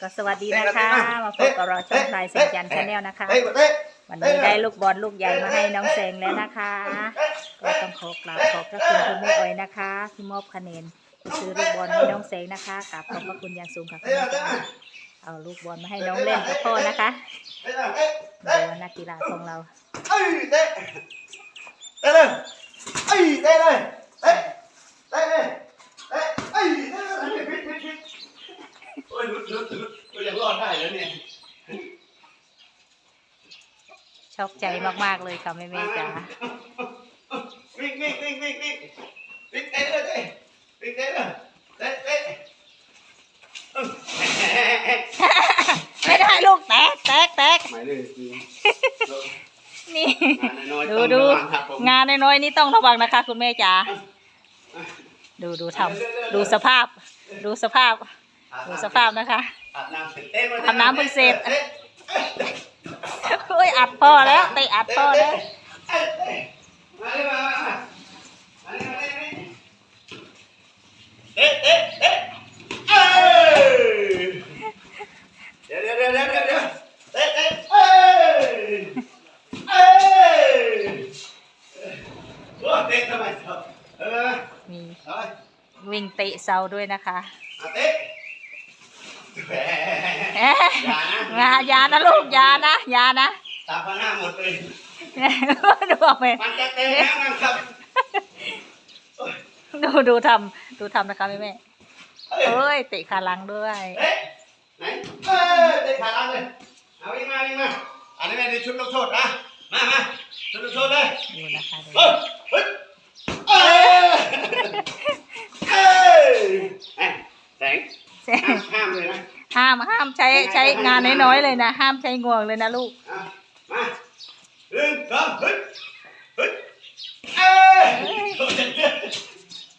ก็สวัสดีนะคะ มาพบกับเราช่องพลายแสงจันทร์ชาแนลนะคะเฮ้ยเฮ้ยวันนี้ได้ลูกบอลลูกใหญ่มาให้น้องแสงแล้วนะคะ ก็ต้องขอกราบขอบพระคุณคุณแม่อ้อยนะคะที่มอบคะแนนซื้อลูกบอลให้น้องแสงนะคะกราบขอบพระคุณอย่างสูงค่ะคุณแม่ค่ะเอาลูกบอลมาให้น้องเล่นกับพ่อนะคะเฮ้ยเฮ้ยมาดูนักกีฬาของเราเฮ้ยเตะเตะเลยเฮ้ยเตะเลยเตะเตะเลยเตะเฮ้ยเตะเลยพิษพิษพิษโอ้ยหลุดหลุดหลุดก็ยังรอดได้แล้วเนี่ย ชอบ ใจมากๆเลยค่ะแม่แม่จ๋าวิ่งวิ่งวิ่งวิ่งวิ่งวิ่งเตะเลยเตะวิ่งเตะเลยเตะเตะไม่ได้ลูกแตกแตกแตกหมายเลยจริงนี่ดูดูงานน้อยๆนี่ต้องระวังนะคะ คุณแม่จ๋าดูดูทำดูสภาพ ดูสภาพ ดูสภาพนะคะอาบน้ำเสร็จอาบน้ำเพิ่งเสร็จ โอ้ยอัดพ่อแล้วเตะอัดพ่อแล้วมาเลยมามามาเลยมาเลยเอ๊ะเอ๊ะเอ๊ะเอ้ยเดี๋ยวเดี๋ยวเดี๋ยวเดี๋ยวเดี๋ยวเอ๊ะเอ๊ะเอ้ยเอ้ยโอ้เตะทำไมเถอะเออมีวิ่งเตะเสาด้วยนะคะ เอาเตะแหม เอ๊ะอย่านะอย่าอย่านะลูกอย่านะอย่านะตาพันห้าหมดเลยดูออกไปมันจะเตะแล้วนะครับดูดูทำดูทำนะคะแม่แม่เอ้ยเอ้ยเตะขาหลังด้วยเอ๊ะไหนเอ้ยเตะขาลังเลยเอาอีกมาอีกมาอันนี้เป็นชุดลงโทษนะมามาชุดลงโทษเลยดูนะคะดูเฮ้ยเฮ้ยเอ้ยเอ้ยเอ้ยแสง เจ๊ ห้ามห้ามเลยนะ ห้ามห้ามใช้ใช้งานน้อยๆเลยนะ ห้ามใช้งวงเลยนะลูกเอามาหนึ่งสองเฮ้ยเฮ้ยเอ้ย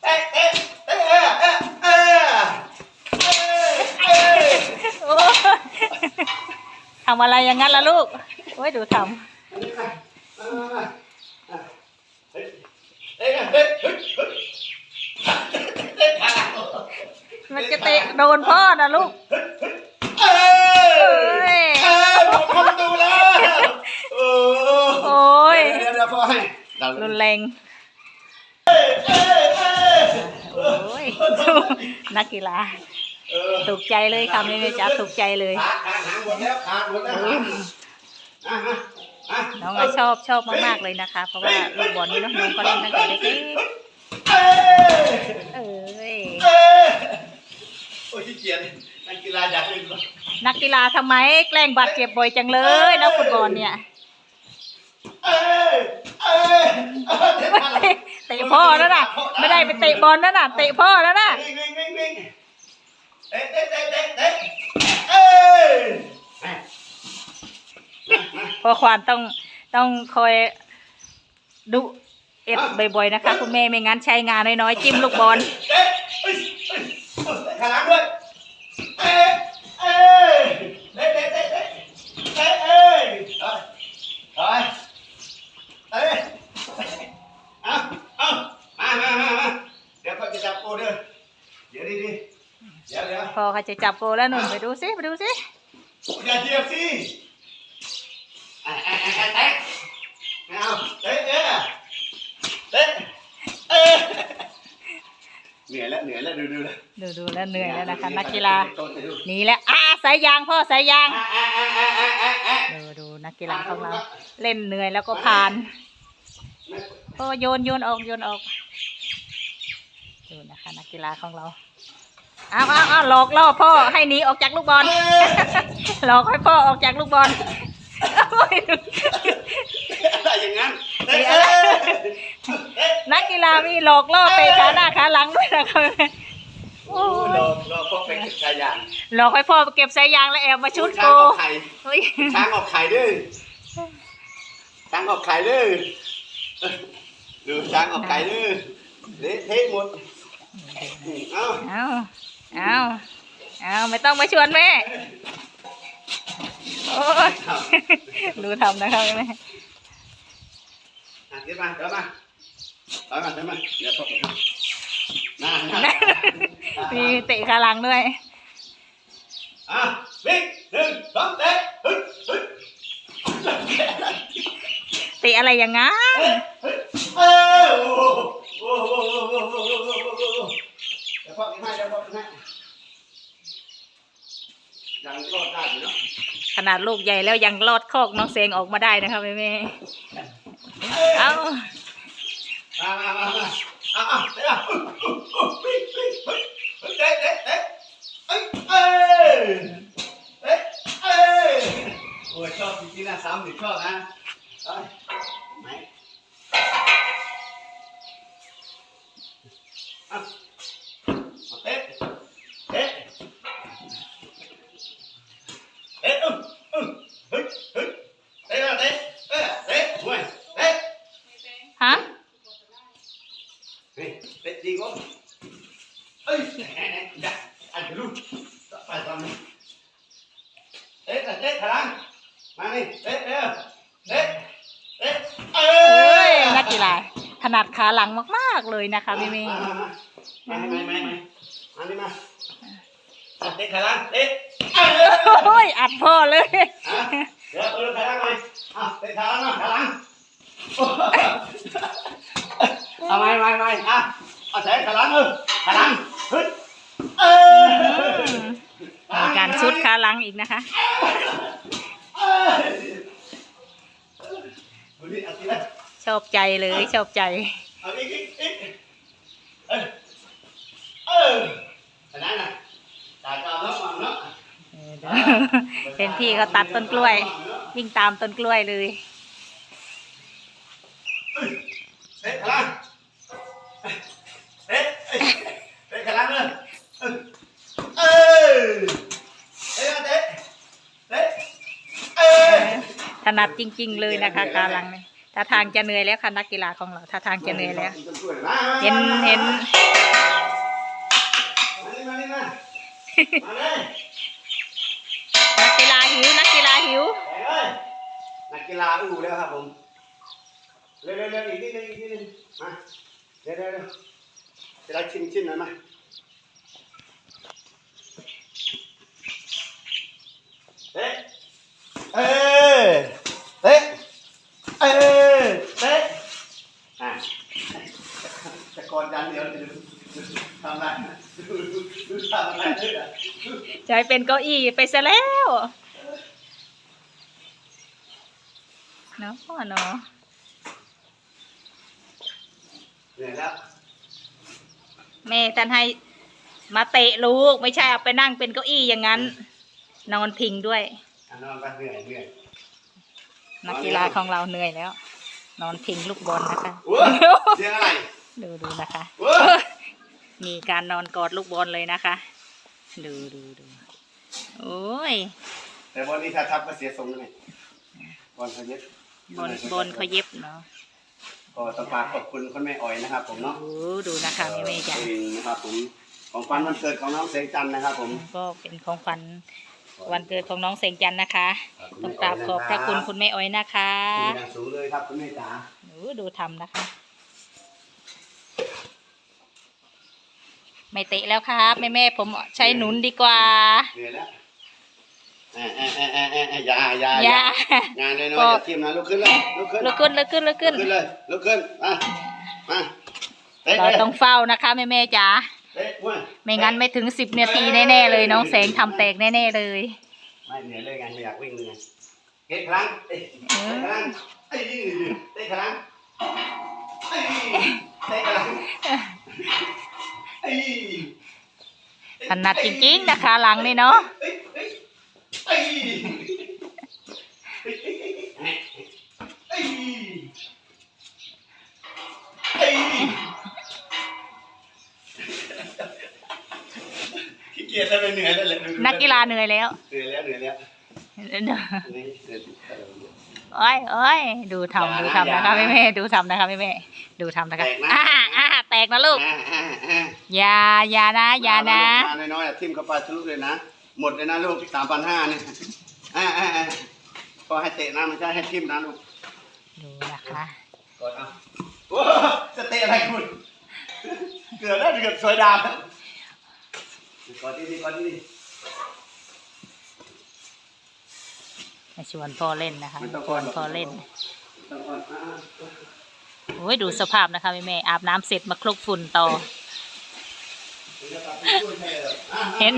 เอ๊ะเอ๊ะเอ๊ะเอ๊ะเอ๊ะเอ๊ะเอ๊ะโอ้ยทำอะไรอย่างนั้นล่ะลูกโอ้ยดูทเฮ้ยเฮ้ยเฮ้ยเฮ้ยเฮ้ยเฮ้ยำมันจะเตะโดนพ่อนะลูก เอ้ยเอ้ยผมทำดูแล้วโอ้ โอ้ย เดี๋ ยวเดี๋ยวพ่อให้รุนแรงโอ้ยดูนักกีฬาเออถูกใจเลยค่ะแม่แม่จ๋าถูกใจเลยขาขาหางหมดแล้วขาหมดแล้วอะมามาน้องก็ชอบชอบมากๆเลยนะคะ เพราะว่าลูกบอลนี่น้องน้องก็เล่นตั้งแต่เล็กเอ้ยๆเอ้ยเอ้ยโอ้ยขี้เกียจนักกีฬาอยากเล่นนักกีฬาทำไมแกล้งบาดเจ็บบ่อยจังเลยนักฟุตบอลเนี่ย เตะพ่อแล้วน่ะ ไม่ได้ไปเตะบอลนั่นน่ะ เตะพ่อแล้วน่ะวิ่งวิ่งวิ่งวิ่งเตะเตะเตะเตะเอ้ยพราะควานต้องต้องคอยดุเอ็ดบ่อยๆนะคะ คุณแม่ไม่งั้นใช้งานน้อยๆจิ้มลูกบอลเตะเอ้ยเอ้ยเตะขาหลังด้วยเตะเอ้ยเตะเตะเตะเตะเตะเอ้ยเอาไปเอ้ยเอาเอามามามามาเดี๋ยวเขาจะจับโกเด้อเดี๋ยวดิดิเดี๋ยวเดี๋ยวพอเขาจะจับโกแล้วหนุ่นไปดูสิไปดูสิอย่าเหยียบสิไอ้ไอ้ไอ้ไอ้เตะไม่เอาเตะเตะเตะเอ้ยเหนื่อยแล้วเหนื่อยแล้วดูดูแล้วดูดูแล้วเหนื่อยแล้วนะคะนักกีฬาโตไปดูหนีแล้วอ่าสายยางพ่อสายยางอะอะอะอะอะอะอะดูดูนักกีฬาของเราเล่นเหนื่อยแล้วก็ผ่านโอ้โยนโยนออกโยนออกดูนะคะนักกีฬาของเรา เอาเอาเอาหลอกล่อพ่อให้หนีออกจากลูกบอล หลอกให้พ่อออกจากลูกบอลโอ้ยอะไรอย่างนั้นเตะมีเอ้อะไรยนักกีฬามีหลอกล่อเตะขาหน้าขาหลังด้วยนะคะโอ้โอ้ยรอรอพ่อไปเก็บชายยางหลอกให้พ่อไปเก็บสายยางแล้วแอบมาชุดโกช้างออกไข่เฮ้ยช้างออกไข่ด้วยช้างออกไข่ด้วยดูช้างออกไข่ด้วยเละเทะหมดเอ้า เอา เอาเอาไม่ต้องมาชวนแม่โอ้ยดูทำนะครับแม่เดี๋ยวมาเดี๋ยวมาเดี๋ยวมาเดี๋ยวมาเดี๋ยวพ่กันนะมีเตะกาลังด้วยอะวิ่งหนึ่งสองเตะฮึฮึเตะอะไรอย่างงั้น ขนาดลูกใหญ่แล้วยังลอดคอกน้องเซงออกมาได้นะคะแม่แม่เอามามามามาเอาเอาเดี๋ยวเฮ้ยเฮ้ยเฮ้ยเฮ้ยเอ้ยเอ้ยเอ้ยโอ้ยชอบจริงๆนะสามสิบชอบนะเอ้ยไหนเอาเอาเตะเตะเตะอึ้งอึ้งเฮ้ยเฮ้ยเตะแล้วเตะเตะเตะเว้ยเตะ ฮะ Ê, tết đi con. Ê, này, này, này, dạ, ăn cái luôn. Dạ, phải làm đi. Tết là Tết Hà Lan. Mà đi, Tết, Tết, Tết, Tết. เอ้ยนักกีฬาถนัดขาหลังมากๆเลยนะคะแม่แม่ Mà, mà, mà. Mà, mày, mày, mày. Ăn đi mà. À, Tết Hà Lan, Tết. โอ้ยอัดพ่อเลย Hả? Được, ừ, Hà Lan mày. À, Tết Hà Lan mà, Hà Lan. À, mày, mày, mày. À, à, Tết Hà Lan ơi. Hà Lan. Hít. Ê. มี การชุดขาหลังอีกนะคะ Bữa đi ăn tí đấy. ชอบใจเลยชอบใจ Ăn ít ít ít. Ê. Ê. Cái này này. Tại sao nó mà nó. เออเดี๋ยวเป็นพี่ก็ตัดต้นกล้วย วิ่งตามต้นกล้วยเลย Thế Hà Lan. Thế. Thế Hà Lan ơi. Ê. Thế là thế. Thế. Ê. ถนัดจริง ๆ เลยนะคะขาหลังเนี่ยท่าทางจะเหนื่อยแล้วค่ะนักกีฬาของเราท่าทางจะเหนื่อยแล้ว เห็นเห็น Mà đi mà đi mà. Mà đây. นักกีฬาหิวนักกีฬาหิวแขกเอ้ยนักกีฬาอู้แล้วครับผมเร็วเร็วเร็วอีกนิดนึงอีกนิดนึงมาเร็วเร็วเร็วจะได้ชิมชิมหน่อยไหมเตะเอ้ยเตะเอ้ยเตะอะจะก อดยันเดียวจะดูทำอะไรดูดูดูทำอะไรด้วยอะจะให้เป็นเก้าอี้ไปซะแล้วเนาะพ่อเนาะเหนื่อยแล้วแม่ท่านให้มาเตะลูก ไม่ใช่เอาไปนั่งเป็นเก้าอี้อย่างนั้น นอนพิงด้วยอะนอนไปเหนื่อยเหนื่อยนักกีฬาของเราเหนื่อยแล้ว นอนพิงลูกบอลนะคะเว้ยเสียงอะไร ดูดูนะคะเว้ยมีการนอนกอดลูกบอลเลยนะคะ ดูดูดูโอ้ย แต่บอลนี้ถ้าทับก็เสียทรงเลยบอลเขาเย็บบอลบอลเขาเย็บเนาะก็ต้องฝากขอบคุณคุณแม่อ้อยนะครับ ผมเนาะโอ้ดูนะคะแม่แม่จ๋าเองนะครับผมของฟันวันเกิดของน้องเสงจันทร์นะครับ ผมก็เป็นของขวัญวันเกิดของน้องเสงจันทร์นะคะต้องกราบขอบพระคุณคุณแม่อ้อยนะคะคุณอย่างสูงเลยครับคุณแม่จ๋าโอ้ดูทำนะคะ ไม่เตะแล้วครับแม่แม่ผมใช้หนุนดีกว่า เหนื่อยแล้วเอ่อเอ่อเอ่อเออเอออย่าอย่าอย่า งานน้อยๆอย่าทิ่มนะลุกขึ้นเลยลุกขึ้นลุกขึ้นลุกขึ้นลุกขึ้น ลุกขึ้นเลยลุกขึ้นมามาเตะเราเลยต้องเฝ้านะคะแม่แม่จ๋าเตะเว้ยไม่งั้นไม่ถึงสิบนาทีแน่ๆเลยน้องแสงทำแตกแน่ๆเลย ไม่เหนื่อยเลยไงไม่อยากวิ่งเลยไงเตะครั้งเตะเตะครั้งไอ้นี่เตะครั้งไอ้เตะครั้ง ถนัดจริงๆนะคะหลังนี่เนาะเอ้ยเอ้ยเอ้ยเอ้ยเอ้ยขี้เกียจแล้วเหนื่อยแล้วแหละนักกีฬาเหนื่อยแล้วเหนื่อยแล้วเหนื่อยแล้วนี่เหนื่อยโอ้ยโอ้ยดูทำดูทำนะคะแม่แม่ดูทำนะคะแม่แม่ดูทำนะคะอ่าอ่าแต กนะลูก อ่าอ่าอ่าอย่าอย่านะอย่านะมาน้อยๆอะทิ่มเข้าไปทะลุเลยนะ หมดเลยนะลูกสามพันห้าเนี่ยอ่าอ่าอ่าพอให้เตะนะไม่ใช่ให้ทิ่มนะลูก ดูนะคะ กดเอาโอ้จะเตะอะไรคุณ เกือบแล้วเกือบสวยดาวกดดีๆกดดีให้ชวนพ่อเล่นนะคะชวนพ่อเล่น ๆต้องก่อนอ่า โอ้ยดูสภาพนะคะแม่แม่อาบน้ำเสร็จมาคลุกฝุ่นต่อ เห็น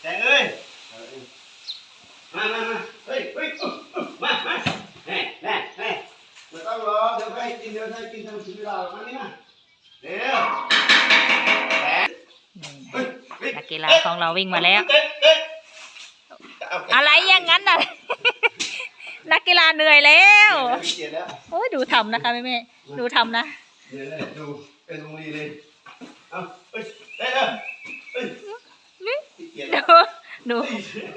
แสงเอ้ยมามามาเฮ้ยเฮ้ยมามาแน่แน่แน่ไม่ต้องรอเดี๋ยวให้กินเดี๋ยวให้กินทำชีวิตเรามานี่มาเดี๋ยวแสงนักกีฬาของเราวิ่งมาแล้ว อะเอ๊ะเาอะไรอย่างนั้นน่ะ นักกีฬาเหนื่อยแล้วเกียรติแล้วโอ้ยดูทำนะคะแม่แม่ดูทำนะเดี๋ยวเลยดูเป็นตรงนี้เลยเอาเฮ้ยเฮ้ยเฮ้ยเฮ้ยเกียรติดูแล้วดู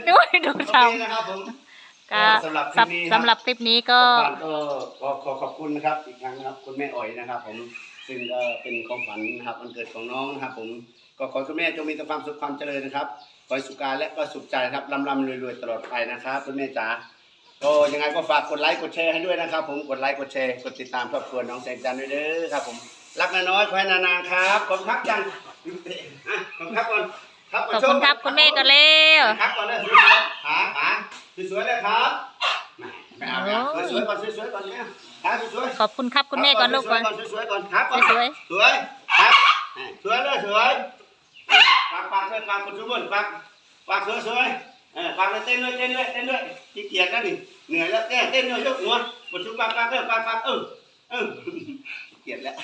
ดูดูโอทเคนะครับผมำก็สำหรับคลิปนี้ครับสำหรับคลิปนี้ก็ก็ก็ขอขอขอบคุณนะครับ อีกครั้งนะครับคุณแม่อ๋อยนะครับ ผมซึ่งก็เป็นความฝันนะครับวันเกิดของน้องนะครับ ผมก็ขอให้คุณแม่จงมีแต่ความสุขความเจริญนะครับขอให้สุขกายและก็สุขใจนะครับร่ำร่ำรวยรวยตลอดไปนะครับคุณแม่จ๋า ก็ยังไงก็ฝากกดไลค์กดแชร์ให้ด้วยนะครับ ผมกดไลค์กดแชร์กดติดตามครอบครัวน้องแสงจันทร์ด้วยเด้อครับ ผมรักน้อยๆขอให้นานๆครับขอบคุณครับยังอะขอบคุณครับก่อนครับขอบคุณครับคุณแม่ก็เร็วครับก่อนเลยสวยๆขาขาสวยๆเลยครับไม่เอาไม่เอาสวยๆก่อนสวยๆก่อนเนี่ยขาสวยๆขอบคุณครับคุณแม่ก่อนลูกก่อนสวยๆก่อนครับก่อนสวยสวยครับสวยเลยสวยปากปากเลยปากคนสวยปากปากสวยสวย เออปักเลยเต้นเลยเต้นเลยเต้นเลยขี้เกียจแล้วนี่เหนื่อยแล้วเต้นเต้นเลยยกหัวบนชุบปากปากเลยปากปากเออเออเกียจแล้ว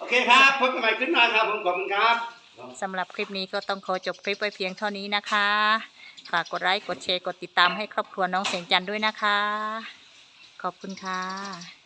โอเคครับพบกันใหม่ขึ้นหน้าครับผมขอบคุณครับสำหรับคลิปนี้ก็ต้องขอจบคลิปไว้เพียงเท่านี้นะคะฝากกดไลค์กดแชร์กดติดตามให้ครอบครัวน้องเสียงจันด้วยนะคะ ขอบคุณค่ะ